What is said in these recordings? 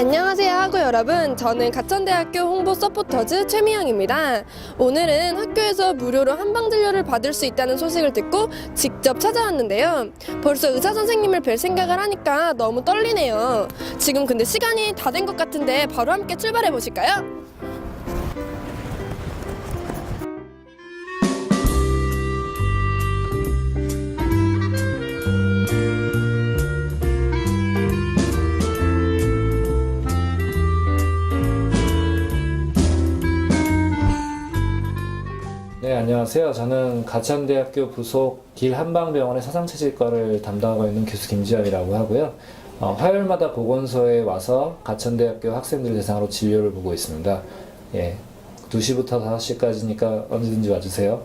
안녕하세요 하고 여러분. 저는 가천대학교 홍보 서포터즈 최미영입니다. 오늘은 학교에서 무료로 한방진료를 받을 수 있다는 소식을 듣고 직접 찾아왔는데요. 벌써 의사 선생님을 뵐 생각을 하니까 너무 떨리네요. 지금 근데 시간이 다 된 것 같은데 바로 함께 출발해 보실까요? 네, 안녕하세요. 저는 가천대학교 부속 길한방병원의 사상체질과를 담당하고 있는 교수 김지현이라고 하고요. 어, 화요일마다 보건소에 와서 가천대학교 학생들 대상으로 진료를 보고 있습니다. 예, 2시부터 5시까지니까 언제든지 와주세요.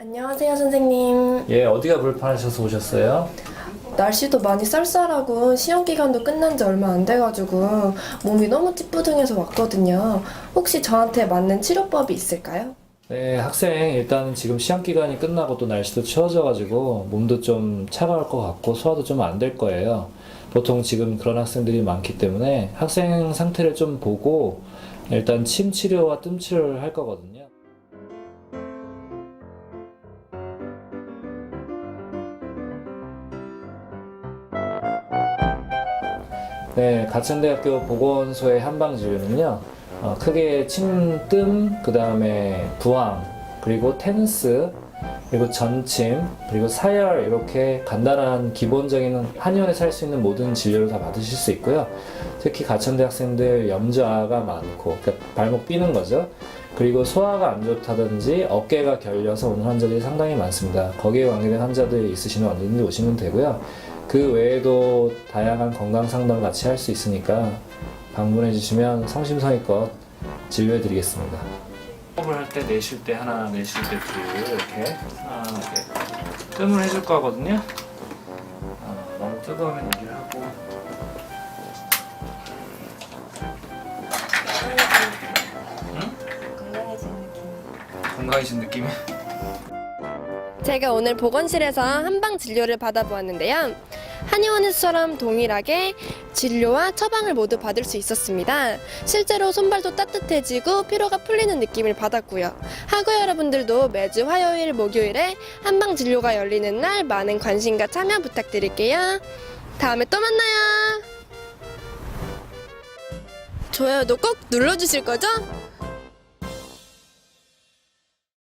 안녕하세요 선생님 예, 어디가 불편하셔서 오셨어요? 날씨도 많이 쌀쌀하고 시험 기간도 끝난 지 얼마 안 돼가지고 몸이 너무 찌뿌둥해서 왔거든요 혹시 저한테 맞는 치료법이 있을까요? 네, 학생 일단 지금 시험 기간이 끝나고 또 날씨도 추워져가지고 몸도 좀 차가울 것 같고 소화도 좀 안 될 거예요. 보통 지금 그런 학생들이 많기 때문에 학생 상태를 좀 보고 일단 침 치료와 뜸 치료를 할 거거든요. 네, 가천대학교 보건소의 한방진료는요, 어, 크게 침, 뜸, 그 다음에 부항, 그리고 텐스, 그리고 전침, 그리고 사열 이렇게 간단한 기본적인 한의원에서 할 수 있는 모든 진료를 다 받으실 수 있고요. 특히 가천대 학생들 염좌가 많고, 그러니까 발목 삐는 거죠. 그리고 소화가 안 좋다든지 어깨가 결려서 오는 환자들이 상당히 많습니다. 거기에 관계된 환자들이 있으시면 언제든지 오시면 되고요. 그 외에도 다양한 건강 상담 같이 할 수 있으니까 방문해 주시면 성심성의껏 진료해 드리겠습니다. 호흡을 할 때 내쉴 때 하나, 내쉴 때 둘 이렇게 이렇게 뜸을 해줄 거거든요. 어, 너무 뜨거우면 얘기를 하고 건강해진 느낌이. 제가 오늘 보건실에서 한방 진료를 받아보았는데요. 한의원에서처럼 동일하게 진료와 처방을 모두 받을 수 있었습니다. 실제로 손발도 따뜻해지고 피로가 풀리는 느낌을 받았고요. 하고 여러분들도 매주 화요일, 목요일에 한방 진료가 열리는 날 많은 관심과 참여 부탁드릴게요. 다음에 또 만나요. 좋아요도 꼭 눌러주실 거죠?